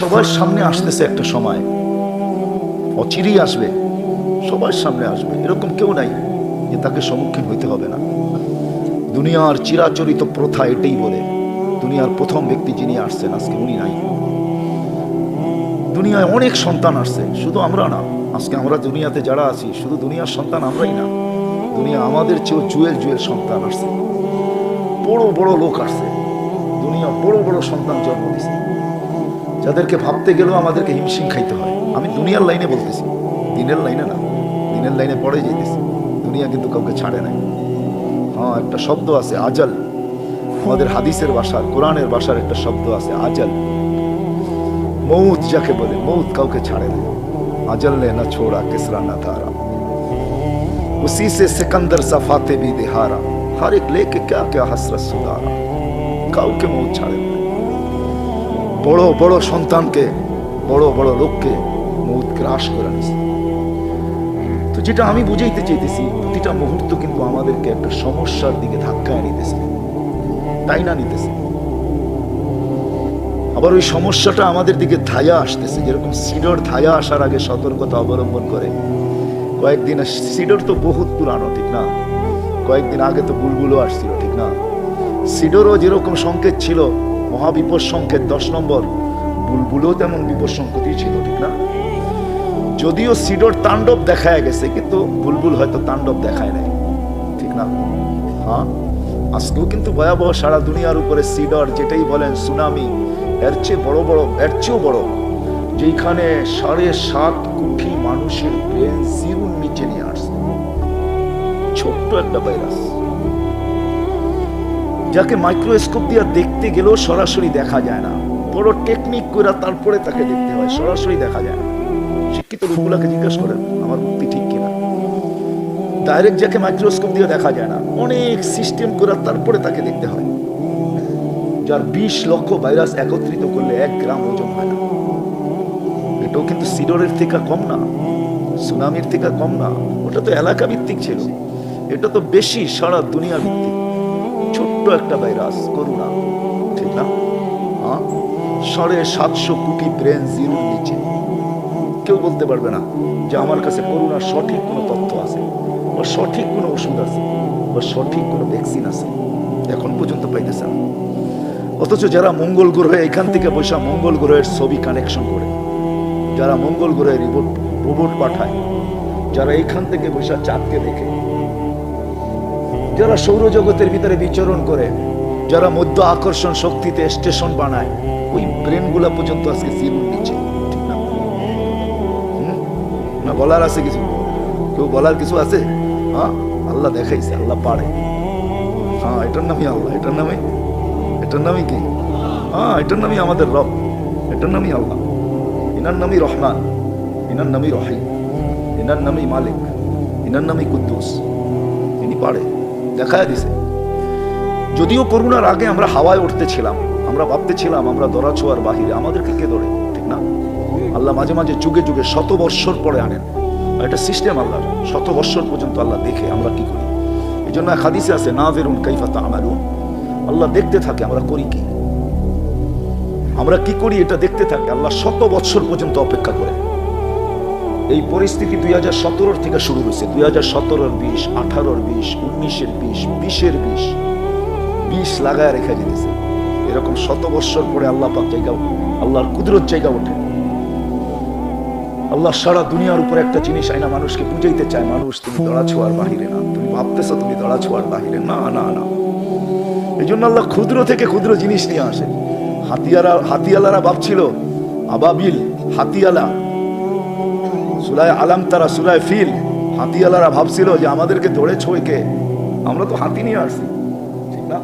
সবার সামনে আসতেছে একটা সময়। অচিরেই আসবে। সবার সামনে আসবে। এরকম কেউ নাই যে তাকে সম্মুখীন হইতে হবে না। দুনিয়ার চিরাচরিত প্রথা এটাই বলে, দুনিয়ার প্রথম ব্যক্তি যিনি আসছেন, আজকে উনি নাই। দুনিয়ায় অনেক সন্তান আসছে, শুধু আমরা না। আজকে আমরা দুনিয়াতে যারা আছি, শুধু দুনিয়ার সন্তান আমরাই না। দুনিয়া আমাদের চেয়েও জুয়েল জুয়েল সন্তান আসছে। বড় বড় লোক আসছে। দুনিয়া বড় বড় সন্তান জন্ম দিছে যাদেরকে ভাবতে গেলেও আমাদেরকে হিমশিম খাইতে হয় আমি দুনিয়ার লাইনে বলতেছি দিনের লাইনে না দিনের লাইনে পড়ে যেতেছি দুনিয়া কিন্তু কাউকে ছাড়ে নাই হ্যাঁ একটা শব্দ আছে আজল আমাদের হাদিসের ভাষার কোরআনের ভাষার একটা শব্দ আছে আজল মৌত যাকে বলে মৌত কাউকে ছাড়ে না আজল ने न छोड़ा किसरा न धारा उसी से सिकंदर सफाते भी दिहारा हर एक लेके क्या क्या हसरत सुधारा কাউকে মৌত ছাড়ে না বড় বড় সন্তানকে, বড় বড় লোককে মৌত গ্রাস করে নিছে তো যেটা আমি বুঝাইতে চাইতেছি, প্রতিটা মুহূর্ত কিন্তু আমাদেরকে একটা সমস্যার দিকে ধাক্কায় নিতেছে তাই না নিতেছে? আবার ওই সমস্যাটা আমাদের দিকে ধায়া আসতেছে, যেরকম সিডর ধায়া আসার আগে সতর্কতা অবলম্বন করে। কয়েকদিন সিডর তো বহুত পুরানো, ঠিক না? কয়েকদিন আগে তো বুলবুলও আসছিল, ঠিক না? সিডরও যেরকম সংকেত ছিল মহাবিপদ সংকেত দশ নম্বর। বুলবুলও তেমন বিপদ সংকেতই ছিল, ঠিক না? যদিও সিডর তাণ্ডব দেখা গেছে, কিন্তু বুলবুল হয়তো তাণ্ডব দেখায় নাই, ঠিক না? হ্যাঁ? আজকেও কিন্তু ভয়াবহ সারা দুনিয়ার উপরে সিডর যেটাই বলেন সুনামি, এর চেয়ে বড় বড়, এর চেয়েও বড় যেখানে সাড়ে সাত কোটি মানুষের ব্রেন জিরুর নিচে নিয়ে আসছে। ছোট্ট একটা ভাইরাস। যাকে মাইক্রোস্কোপ দিয়ে দেখতে গেলেও সরাসরি দেখা যায় না। বড় টেকনিক করে তারপরে তাকে দেখতে হয়, সরাসরি দেখা যায় শিক্ষিত লোকগুলাকে জিজ্ঞেস করেন, আমার মুক্তি ঠিক কিনা? ডাইরেক্ট যাকে মাইক্রোস্কোপ দিয়ে দেখা যায় না, অনেক সিস্টেম করে তারপরে তাকে দেখতে হয়। যার বিশ লক্ষ ভাইরাস একত্রিত করলে এক গ্রাম ওজন হয় না। এটাও কিন্তু সিডরের থেকে কম না, সুনামির থেকে কম না। ওটা তো এলাকা ভিত্তিক ছিল। এটা তো বেশি সারা দুনিয়া ভিত্তিক। ছোট্ট একটা ভাইরাস করোনা ঠিক না? সাড়ে সাতশো কোটি ব্রেন জিরোর নিচে। কেউ বলতে পারবে না যে আমার কাছে করোনার সঠিক কোনো তথ্য আছে, বা সঠিক কোনো ওষুধ আছে, বা সঠিক কোনো ভ্যাকসিন আছে। এখন পর্যন্ত পাইতেছে না। অথচ যারা মঙ্গল গ্রহে এখান থেকে বসা মঙ্গল গ্রহের ছবি কানেকশন করে, যারা মঙ্গল গ্রহে রিপোর্ট রোবট পাঠায়, যারা এখান থেকে বসা চাঁদকে দেখে যারা সৌরজগতের ভিতরে বিচরণ করে, যারা মধ্য আকর্ষণ শক্তিতে স্টেশন বানায়, ওই ব্রেনগুলা পর্যন্ত আজকে জিরুর নিচে। ঠিক না? না বলার আছে কিছু? কেউ বলার কিছু আছে? হ্যাঁ আল্লাহ দেখাইছে, আল্লাহ পারে। হ্যাঁ এটার নামই আল্লাহ, এটার নামে এটার নামই কি? হ্যাঁ এটার নামই আমাদের রব, এটার নামই আল্লাহ। ইনার নামই রহমান, ইনার নামই রহিম, ইনার নামই মালিক, ইনার নামই কুদ্দুস। ইনি পারে। দেখায় দিছে। যদিও করোনার আগে আমরা হাওয়ায় উঠতেছিলাম আমরা ভাবতেছিলাম আমরা দরা ছোঁয়ার বাহিরে। আমাদেরকে কে ধরে? ঠিক না? আল্লাহ মাঝে মাঝে যুগে যুগে শত বৎসর পরে আনেন। এটা সিস্টেম আল্লাহর, শত বৎসর পর্যন্ত আল্লাহ দেখে আমরা কি করি? এই জন্য হাদিসে আছে না বেরুন কাইফাতা আমালুন আল্লাহ দেখতে থাকে আমরা করি কি? আমরা কি করি এটা দেখতে থাকে? আল্লাহ শত বৎসর পর্যন্ত অপেক্ষা করে। এই পরিস্থিতি দুই হাজার সতেরোর থেকে শুরু হয়েছে। দুই হাজার সতেরোর বিশ, আঠারোর বিশ, উনিশের বিশ, বিশের বিশ বিষ লাগায় রেখে যেতেছে এরকম শত বৎসর পরে আল্লাহ পাক জায়গা, আল্লাহর কুদরত জায়গা ওঠে। আল্লাহ সারা দুনিয়ার উপর একটা জিনিস আইনা মানুষকে বুঝাইতে চায়, মানুষ, তুমি দড়া ছোঁয়ার বাহিরে না। তুমি ভাবতেছো তুমি দড়া ছোঁয়ার বাহিরে। না না না। এই জন্য আল্লাহ ক্ষুদ্র থেকে ক্ষুদ্র জিনিস নিয়ে আসে। হাতিয়ারা হাতিয়ালারা ভাবছিল, আবাবিল হাতিয়ালা সুরায় আলাম তারা সুরায় ফিল। হাতিয়ালারা ভাবছিল যে আমাদেরকে ধরে ছোঁয় কে আমরা তো হাতি নিয়ে আসছি। ঠিক না?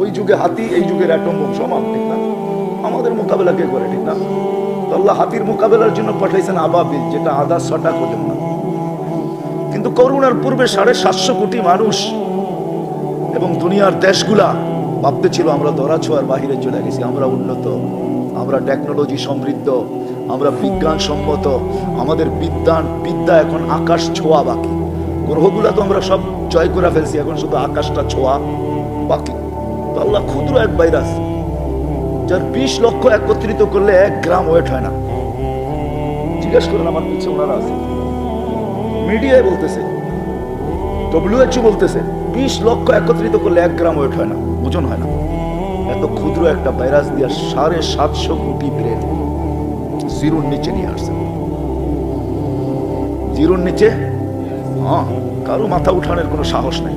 ওই যুগে হাতি, এই যুগের অ্যাটম বোম সমান ঠিক না? আমাদের মোকাবেলা কে করে, ঠিক না? তো আল্লাহ হাতির মোকাবেলার জন্য পাঠাইছেন আবাবিল যেটা আধা ছটা কোটি না কিন্তু করোনার পূর্বে সাড়ে সাতশো কোটি মানুষ এবং দুনিয়ার দেশগুলা ভাবতে ছিল আমরা ধরা ছোঁয়ার বাহিরে চলে গেছি, আমরা উন্নত। আমরা টেকনোলজি সমৃদ্ধ, আমরা বিজ্ঞান সম্মত, আমাদের বিদ্যান, বিদ্যা এখন আকাশ ছোঁয়া বাকি। গ্রহগুলা তো আমরা সব জয় করে ফেলছি, এখন শুধু আকাশটা ছোঁয়া বাকি। আল্লাহ ক্ষুদ্র এক ভাইরাস যার বিশ লক্ষ একত্রিত করলে এক গ্রাম ওয়েট হয় না। জিজ্ঞেস করেন আমার পিছিয়ে ওনারা আছে। মিডিয়ায় বলতেছে ডব্লিউএচও বলতেছে, বিশ লক্ষ একত্রিত করলে এক গ্রাম ওয়েট হয় না, ওজন হয় না। এত ক্ষুদ্র একটা ভাইরাস দিয়ে সাড়ে সাতশো কোটি ব্রেন জিরোর নিচে নিয়ে আসছে। জিরোর নিচে? হ্যাঁ কারও মাথা উঠানোর কোনো সাহস নেই।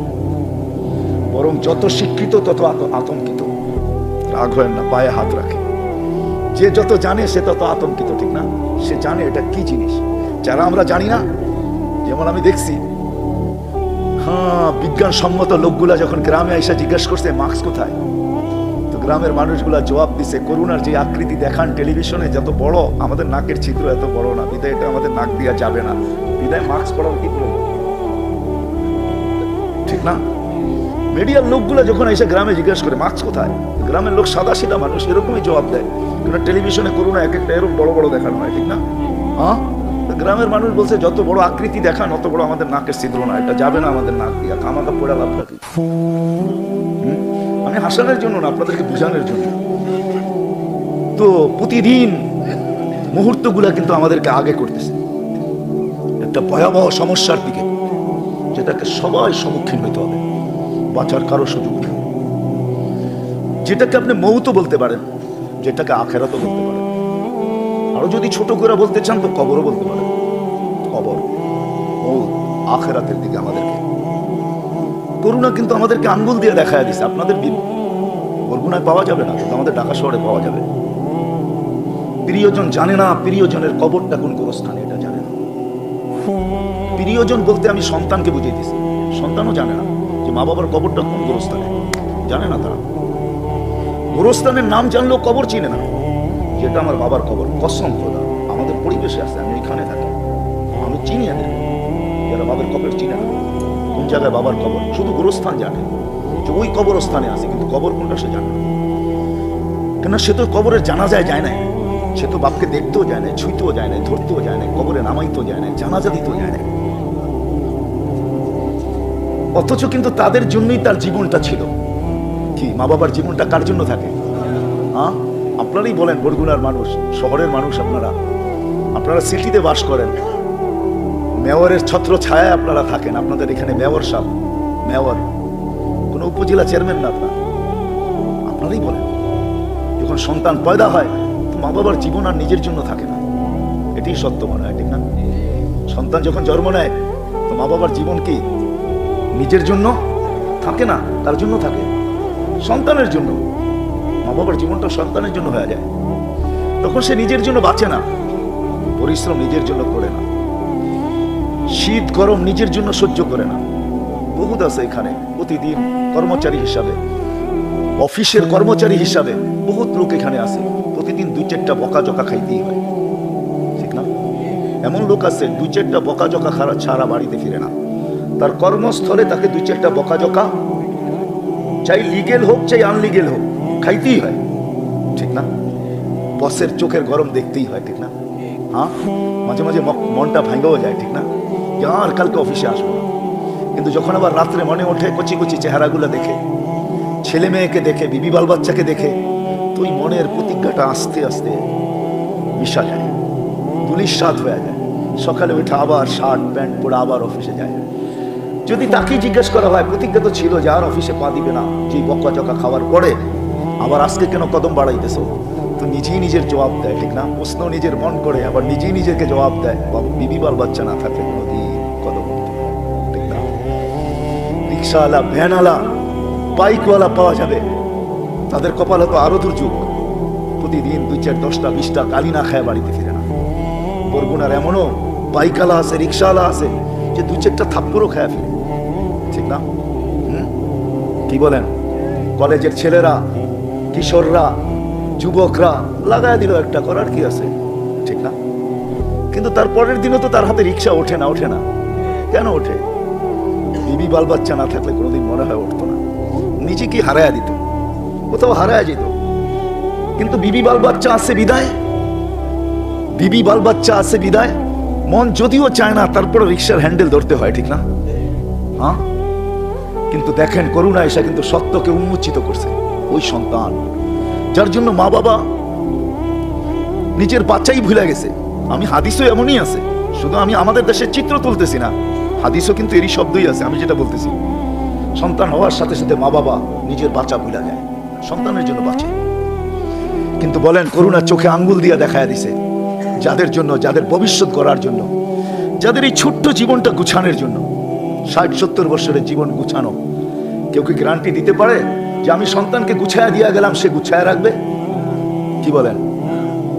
বরং যত শিক্ষিত, তত আতঙ্কিত। রাগ হয় না, পায়ে হাত রাখে। যে যত জানে, সে তত আতঙ্কিত, ঠিক না? সে জানে এটা কি জিনিস। যারা আমরা জানি না, যেমন আমি দেখছি হ্যাঁ বিজ্ঞানসম্মত লোকগুলা যখন গ্রামে এসে জিজ্ঞেস করছে মাস্ক কোথায়? গ্রামের মানুষগুলা জবাব দিছে, করুণার যে আকৃতি দেখান টেলিভিশনে, যত বড় আমাদের নাকের ছিদ্র, এত বড় না। বিদায়, এটা আমাদের নাক দিয়া যাবে না। বিদায়, মাস্ক পরার কি প্রয়োজন ঠিক না? মিডিয়ার লোকগুলো যখন এসে গ্রামে জিজ্ঞেস করে, মাস্ক কোথায়? গ্রামের লোক সাদা সিধা মানুষ, এরকমই জবাব দেয়। কিন্তু টেলিভিশনে করুণা এক একটা, এরকম বড় বড় দেখানো হয়, ঠিক না? হ্যাঁ? গ্রামের মানুষ বলছে, যত বড় আকৃতি দেখান, অত বড় আমাদের নাকের ছিদ্র না, এটা যাবে না আমাদের নাক দিয়া। কামাকা পড়ে লাভ আমি হাসানোর জন্য না, আপনাদেরকে বোঝানোর জন্য। তো প্রতিদিন মুহূর্তগুলা কিন্তু আমাদেরকে আগে করতেছে। একটা ভয়াবহ সমস্যার দিকে, যেটাকে সবাই সম্মুখীন হইতে হবে, বাঁচার কারও সুযোগ নেই। যেটাকে আপনি মৌত বলতে পারেন, যেটাকে আখেরাতও বলতে পারেন। আরও যদি ছোট করে বলতে চান, তো কবরও বলতে পারেন। কবর, মৌত, আখেরাতের দিকে আমাদেরকে করুণা কিন্তু আমাদেরকে আঙ্গুল দিয়ে দেখা দিছে, আপনাদের বরগুনায় পাওয়া যাবে না, কিন্তু আমাদের ঢাকা শহরে পাওয়া যাবে। প্রিয়জন জানে না, প্রিয়জনের কবরটা কোন গোরস্থানে, এটা জানে না। প্রিয়জন বলতে আমি সন্তানকে বুঝিয়ে দিছি সন্তানও জানে না যে মা বাবার কবরটা কোন গোরস্থানে। জানে না তারা। গোরস্থানের নাম জানলেও কবর চিনে না। যেটা আমার বাবার কবর, কসম খোদা। আমাদের পরিবেশে আছে, আমি এখানে থাকি। আমি চিনি এদের। যারা বাবার কবর চিনে না। জায়গায় বাবার কবর, শুধু গোরস্থান জানে। যে ওই কবরস্থানে আছে, কিন্তু কবর কোনটা সে জানে না। কেন সে তো কবরের জানাজায় যায় না সে তো বাপকে দেখতেও যায় না ছুঁতেও যায় না ধরতেও যায় না কবরে নামাইতেও যায় না জানাজা দিতেও যায় না অথচ কিন্তু তাদের জন্যই তার জীবনটা ছিল। কি, মা বাবার জীবনটা কার জন্য থাকে? হ্যাঁ আপনারাই বলেন, বরগুনার মানুষ, শহরের মানুষ আপনারা। আপনারা সিটিতে বাস করেন। মেয়রের ছত্র ছায়ায় আপনারা থাকেন, আপনাদের এখানে মেয়র সাহেব, মেয়র। কোনো উপজেলা চেয়ারম্যান না আপনার। আপনারাই বলেন, যখন সন্তান পয়দা হয় মা বাবার জীবন আর নিজের জন্য থাকে না। এটি সত্য মনে হয়, ঠিক না? সন্তান যখন জন্ম নেয়, তো মা বাবার জীবন কি নিজের জন্য থাকে না, তার জন্য থাকে? সন্তানের জন্য। মা বাবার জীবনটা সন্তানের জন্য হয়ে যায়। তখন সে নিজের জন্য বাঁচে না, পরিশ্রম নিজের জন্য করে না। শীত, গরম নিজের জন্য সহ্য করে না। বহুত আছে এখানে, প্রতিদিন কর্মচারী হিসাবে। অফিসের কর্মচারী হিসাবে বহুত লোক এখানে আছে। প্রতিদিন দুই চারটা বকা জকা খাইতেই হয়। ঠিক না? এমন লোক আছে, দুই চারটা বকা জকা খারা ছাড়া বাড়িতে ফিরে না। তার কর্মস্থলে তাকে দুই চারটা বকা জকা চাই লিগেল হোক, চাই আনলিগেল হোক, খাইতেই হয়। ঠিক না? বসের চোখের গরম দেখতেই হয়, ঠিক না? হ্যাঁ? মাঝে মাঝে মনটা ভাঙেও যায়, ঠিক না? আর কালকে অফিসে আসব কিন্তু যখন আবার রাত্রে মনে ওঠে কচি কচি চেহারাগুলো দেখে ছেলে মেয়েকে দেখে বিবি বাল বাচ্চাকে দেখে তুই মনের প্রতিজ্ঞাটা আস্তে আস্তে মিশা যায় দুলিশ সাত হয়ে যায় সকালে উঠে আবার শার্ট প্যান্ট পরে আবার অফিসে যায় যদি তাকে জিজ্ঞেস করা হয়, প্রতিজ্ঞা তো ছিল যে আর অফিসে পা দিবে না যে বকা চকা খাওয়ার পরে আবার আজকে কেন কদম বাড়াইতেছো? নিজেই নিজের জবাব দেয় ঠিক না? প্রশ্ন নিজের মন করে আবার নিজেই নিজেকে জবাব দেয় বাবু বিবি বাল বাচ্চা না থাকলে কোনোদিন না, ঠিক না? রিক্সাওয়ালা ভ্যানওয়ালা বাইকওয়ালা পাওয়া যাবে। তাদের কপালে তো আরও দুর্যোগ। প্রতিদিন দুই চার দশটা বিশটা গালি না খায় বাড়িতে ফিরে না। বরগুনার এমনও বাইকালা আছে রিক্সাওয়ালা আছে যে দু চারটা থাপ্পড়ও খায় ফিরে ঠিক না? কি বলেন? কলেজের ছেলেরা কিশোররা যুবকরা লাগায় দিল একটা করার কি আছে? ঠিক না? কিন্তু তার পরের দিনও তো তার হাতে রিক্সা ওঠে না ওঠে না। কেন ওঠে? বিবি বাল বাচ্চা না থাকলে কোনোদিন মনে হয় উঠতো না। নিজে কি হারায় দিত। কোথাও হারায় যেত। কিন্তু বিবি বাল বাচ্চা আছে বিদায়? বিবি বাল বাচ্চা আছে বিদায়? মন যদিও চায় না তারপরে রিক্সার হ্যান্ডেল ধরতে হয়, ঠিক না? হ্যাঁ? কিন্তু দেখেন করুণা এসে কিন্তু সত্যকে উন্মোচিত করছে। ওই সন্তান। যার জন্য মা বাবা নিজের বাচ্চাই ভুলে গেছে। আমি হাদিসও এমনই আছে। শুধু আমি আমাদের দেশের চিত্র তুলতেছি না, হাদিসও কিন্তু এরই শব্দই আছে, আমি যেটা বলতেছি। সন্তান হওয়ার সাথে সাথে মা বাবা নিজের বাচ্চা ভুলে যায়, সন্তানের জন্য বাঁচে। কিন্তু বলেন, করুণার চোখে আঙ্গুল দিয়ে দেখায় দিছে, যাদের জন্য, যাদের ভবিষ্যৎ করার জন্য, যাদের এই ছোট্ট জীবনটা গুছানোর জন্য। ষাট, সত্তর বছরের জীবন গুছানো। কেউ কি গ্যারান্টি দিতে পারে? যে আমি সন্তানকে গুছায়া দিয়া গেলাম, সে গুছায়া রাখবে? কি বলেন?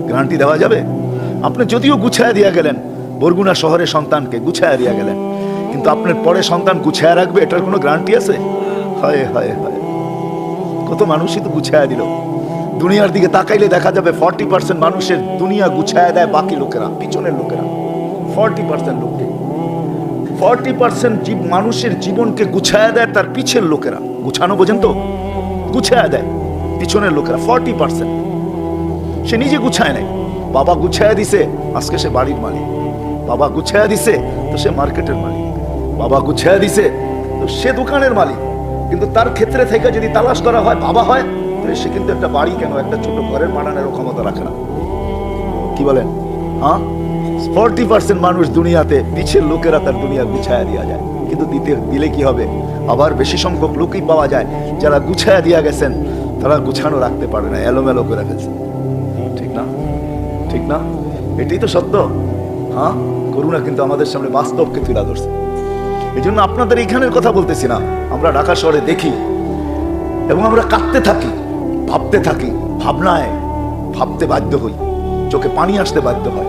গ্যারান্টি দেওয়া যাবে? আপনি যদিও গুছায়া দিয়া গেলেন, বরগুনা শহরে সন্তানকে গুছায়া দিয়া গেলেন, কিন্তু আপনার পরে সন্তান গুছায়া রাখবে, এটার কোনো গ্যারান্টি আছে? হয় হয় হয়। কত মানুষই তো গুছায়া দিল। দুনিয়ার দিকে তাকাইলে দেখা যাবে ফর্টি পার্সেন্ট মানুষের দুনিয়া গুছায়া দেয় বাকি লোকেরা, পিছনের লোকেরা। ফর্টি পার্সেন্ট লোককে। ফর্টি পার্সেন্ট মানুষের জীবনকে গুছায়া দেয় তার পিছের লোকেরা। গুছানো বোঝেন তো? গুছায়া দেয়। পিছনের লোকেরা ফর্টি পার্সেন্ট সে নিজে গুছায় নাই বাবা গুছায়া দিছে, আজকে সে বাড়ির মালিক। বাবা গুছায়া দিছে, তো সে মার্কেটের মালিক। বাবা গুছায়া দিছে, তো সে দোকানের মালিক। কিন্তু তার ক্ষেত্রে থেকে যদি তালাশ করা হয়, বাবা হয়, তাহলে সে কিন্তু একটা বাড়ি কেন, একটা ছোট ঘরের বানানোর ক্ষমতা রাখে না। কি বলেন? হ্যাঁ? ফর্টি পার্সেন্ট মানুষ দুনিয়াতে, পিছের লোকেরা তার দুনিয়া গুছায়া দেওয়া যায়। কিন্তু দিতে, দিলে কি হবে? আবার বেশি সংখ্যক লোকই পাওয়া যায় যারা গুছায়া দিয়া গেছেন। তারা গুছানো রাখতে পারে না, এলোমেলো করে ফেলছে। ঠিক না? ঠিক না? এটাই তো সত্য। হ্যাঁ? করুণা কিন্তু আমাদের সামনে বাস্তবকে তুলে ধরছে। এই জন্য আপনাদের এইখানের কথা বলতেছি না। আমরা ঢাকা শহরে দেখি এবং আমরা কাঁদতে থাকি, ভাবতে থাকি, ভাবনায় ভাবতে বাধ্য হই। চোখে পানি আসতে বাধ্য হয়।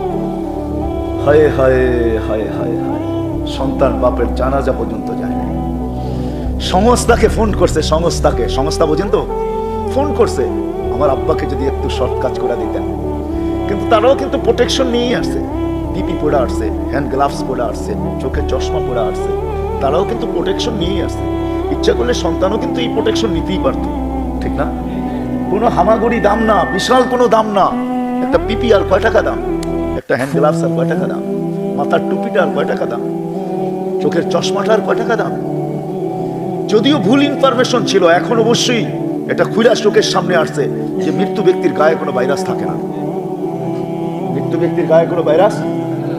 হায় হায় হায় হায় হায়। সন্তান বাপের জানাজা পর্যন্ত যায়। না সংস্থাকে ফোন করছে, সংস্থাকে। সংস্থা বোঝেন তো? ফোন করছে, আমার আব্বাকে যদি একটু শর্ট কাজ করে দিতেন। কিন্তু তারাও কিন্তু প্রোটেকশন নিয়েই আসছে। পিপি পরে আসছে হ্যান্ড গ্লাভস পরে আসছে, চোখে চশমা পরে আসছে। তারাও কিন্তু প্রোটেকশন নিয়েই আসছে। ইচ্ছা করলে সন্তানও কিন্তু এই প্রোটেকশন নিতেই পারত। ঠিক না? কোনো হামাগুড়ি দাম না, বিশাল কোনো দাম না। একটা পিপি আর কয় টাকা দাম? একটা হ্যান্ড গ্লাভস আর কয় টাকা দাম? মাথার টুপিটা আর কয় টাকা দাম? চোখের চশমাটার কয় টাকা দাম? যদিও ভুল ইনফরমেশন ছিল, এখন অবশ্যই এটা খুলা চোখের সামনে আসছে যে মৃত্যু ব্যক্তির গায়ে কোনো ভাইরাস থাকে না। মৃত্যু ব্যক্তির গায়ে কোনো ভাইরাস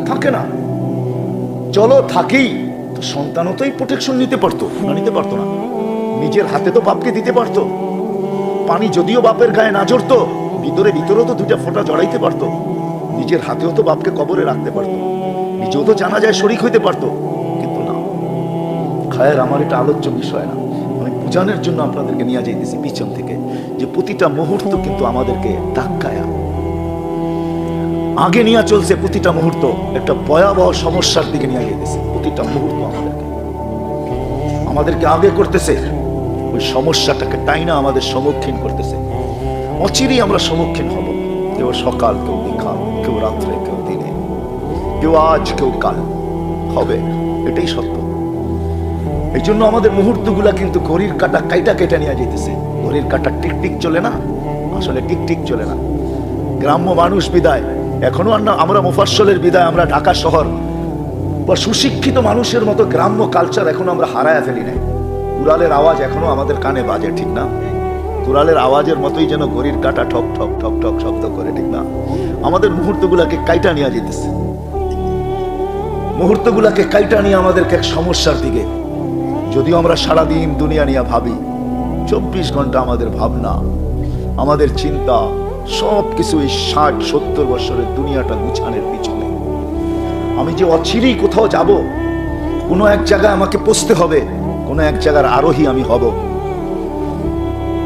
থাকে না। চলো থাকেই তো সন্তানও তো এই প্রোটেকশন নিতে পারতো, না নিতে পারতো না। নিজের হাতে তো বাপকে দিতে পারতো। পানি যদিও বাপের গায়ে না জড়তো, ভিতরে ভিতরেও তো দুইটা ফোঁটা জড়াইতে পারতো। নিজের হাতেও তো বাপকে কবরে রাখতে পারতো। নিজেও তো জানা যায় শরিক হইতে পারতো। খায়ের আমার এটা আলোচ্য বিষয় না। আমি বুঝানোর জন্য আপনাদেরকে নিয়ে যাইতেছি পিছন থেকে। যে প্রতিটা মুহূর্ত কিন্তু আমাদেরকে ধাক্কায়া। আগে নিয়ে চলছে প্রতিটা মুহূর্ত একটা ভয়াবহ সমস্যার দিকে নিয়ে যাইতেছে। প্রতিটা মুহূর্ত আমাদেরকে। আমাদেরকে আগে করতেছে, ওই সমস্যাটাকে টাইনা আমাদের সম্মুখীন করতেছে। অচিরেই আমরা সম্মুখীন হব। কেউ সকাল, কেউ বিকাল, কেউ রাত্রে, কেউ দিনে। কেউ আজ, কেউ কাল। হবে, এটাই সত্য। এই জন্য আমাদের মুহূর্তগুলা কিন্তু ঘড়ির কাটা কাইটা কেটে নিয়ে যেতেছে ঘড়ির কাটা টিক টিক চলে না? আসলে টিক টিক চলে না। গ্রাম্য মানুষ বিদায়। এখনও আর না আমরা মুফাসলের বিদায়, আমরা ঢাকা শহর। বা সুশিক্ষিত মানুষের মতো গ্রাম্য কালচার এখনও আমরা হারায় ফেলি নাই। কুড়ালের আওয়াজ এখনও আমাদের কানে বাজে, ঠিক না? কুড়ালের আওয়াজের মতোই যেন ঘড়ির কাটা ঠক ঠক ঠক ঠক শব্দ করে, ঠিক না? আমাদের মুহূর্তগুলাকে কাইটা নিয়ে যেতেছে মুহূর্তগুলাকে কাইটা নিয়ে আমাদেরকে এক সমস্যার দিকে যদিও আমরা সারাদিন দুনিয়া নিয়ে ভাবি, চব্বিশ ঘণ্টা আমাদের ভাবনা, আমাদের চিন্তা সব কিছু এই ষাট, সত্তর বছরের দুনিয়াটা গুছানের পিছনে। আমি যে অচিরেই কোথাও যাব, কোনো এক জায়গায় আমাকে পৌঁছতে হবে, কোনো এক জায়গার আরোহী আমি হব।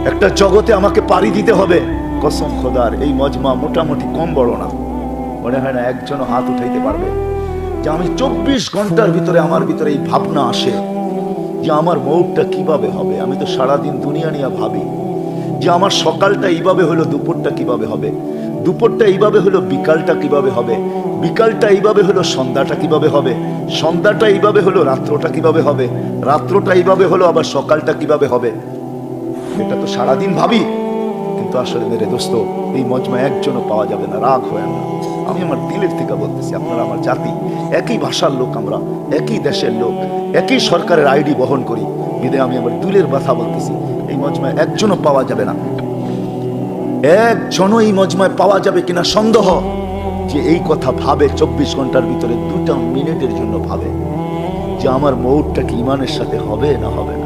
একটা জগতে আমাকে পাড়ি দিতে হবে, কসম খোদার, এই মজমা মোটামুটি কম বড় না। মনে হয় না একজনও হাত উঠাইতে পারবে। যে আমি চব্বিশ ঘণ্টার ভিতরে আমার ভিতরে এই ভাবনা আসে। যে আমার মৌটটা কীভাবে হবে? আমি তো সারাদিন দুনিয়া নিয়ে ভাবি যে আমার সকালটা এইভাবে হলো, দুপুরটা কীভাবে হবে? দুপুরটা এইভাবে হলো, বিকালটা কীভাবে হবে? বিকালটা এইভাবে হলো, সন্ধ্যাটা কীভাবে হবে? সন্ধ্যাটা এইভাবে হলো, রাত্রটা কীভাবে হবে? রাত্রটা এইভাবে হলো, আবার সকালটা কীভাবে হবে? এটা তো সারাদিন ভাবি, কিন্তু আসলে মেরে দোস্ত, এই মজমা একজনও পাওয়া যাবে না, রাগ হয় না আমি আমার দিলের থেকে বলতেছি, আপনারা আমার জাতি, একই ভাষার লোক আমরা, একই দেশের লোক, একই সরকারের আইডি বহন করি। বিদে আমি আমার দিলের কথা বলতেছি, এই মজমায় একজনও পাওয়া যাবে না। একজনও এই মজমায় পাওয়া যাবে কিনা সন্দেহ যে এই কথা ভাবে চব্বিশ ঘণ্টার ভিতরে দুটা মিনিটের জন্য ভাবে যে আমার মৌটটা কি ইমানের সাথে হবে না হবে না।